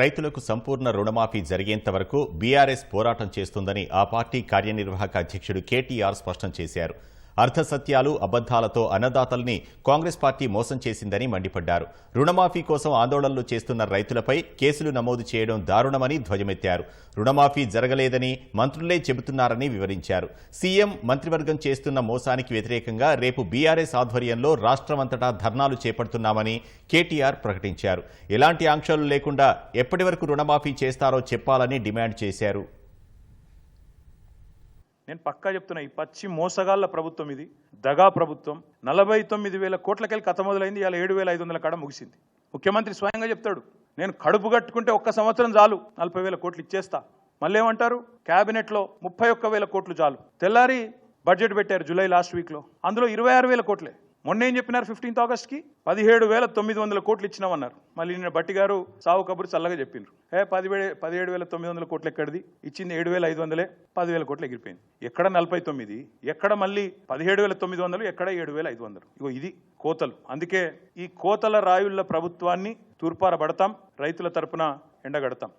రైతులకు సంపూర్ణ రుణమాఫీ జరిగేంత వరకు బీఆర్ఎస్ పోరాటం చేస్తుందని ఆ పార్టీ కార్యనిర్వాహక అధ్యక్షుడు కేటీఆర్ స్పష్టం చేశారు. అర్ధసత్యాలు అబద్దాలతో అన్నదాతల్ని కాంగ్రెస్ పార్టీ మోసం చేసిందని మండిపడ్డారు. రుణమాఫీ కోసం ఆందోళనలు చేస్తున్న రైతులపై కేసులు నమోదు చేయడం దారుణమని ధ్వజమెత్తారు. రుణమాఫీ జరగలేదని మంత్రులే చెబుతున్నారని వివరించారు. సీఎం మంత్రివర్గం చేస్తున్న మోసానికి వ్యతిరేకంగా రేపు బీఆర్ఎస్ ఆధ్వర్యంలో రాష్ట్రమంతటా ధర్నాలు చేపడుతున్నామని కేటీఆర్ ప్రకటించారు. ఎలాంటి ఆంక్షలు లేకుండా ఎప్పటి వరకు రుణమాఫీ చేస్తారో చెప్పాలని డిమాండ్ చేశారు. నేను పక్కా చెప్తున్నా ఈ పచ్చి మోసగాళ్ళ ప్రభుత్వం ఇది. దగా ప్రభుత్వం. నలభై తొమ్మిది వేల కోట్లకెళ్ళి కథ మొదలైంది ఇలా ఏడు వేల ఐదు వందల కాడ ముగిసింది. ముఖ్యమంత్రి స్వయంగా చెప్తాడు నేను కడుపు కట్టుకుంటే ఒక్క సంవత్సరం చాలు నలభై వేల కోట్లు ఇచ్చేస్తా. మళ్ళీ ఏమంటారు క్యాబినెట్లో ముప్పై ఒక్క వేల కోట్లు చాలు. తెల్లారి బడ్జెట్ పెట్టారు జూలై లాస్ట్ వీక్లో. అందులో ఇరవై ఆరు వేల కోట్లే. మొన్న ఏం చెప్పినారు? ఫిఫ్టీన్త్ ఆగస్ట్కి? పదిహేడు వేల తొమ్మిది వందల కోట్లు ఇచ్చినామన్నారు. మళ్ళీ నిన్న బట్టి గారు సావు కబురు చల్లగా చెప్పిండ్రు. ఏ పదివే పదిహేడు వేల తొమ్మిది వందల కోట్లు ఎక్కడిది? ఇచ్చింది ఏడు వేల ఐదు వందలే పదివేల కోట్లు ఎగిరిపోయింది. ఎక్కడ నలభై తొమ్మిది? ఎక్కడ మళ్ళీ పదిహేడు వేల తొమ్మిది వందలు ఎక్కడ ఏడు వేల ఐదు వందలు? ఇగో ఇది కోతలు. అందుకే ఈ కోతల రాయుళ్ళ ప్రభుత్వాన్ని తూర్పారబడతాం రైతుల తరపున ఎండగడతాం.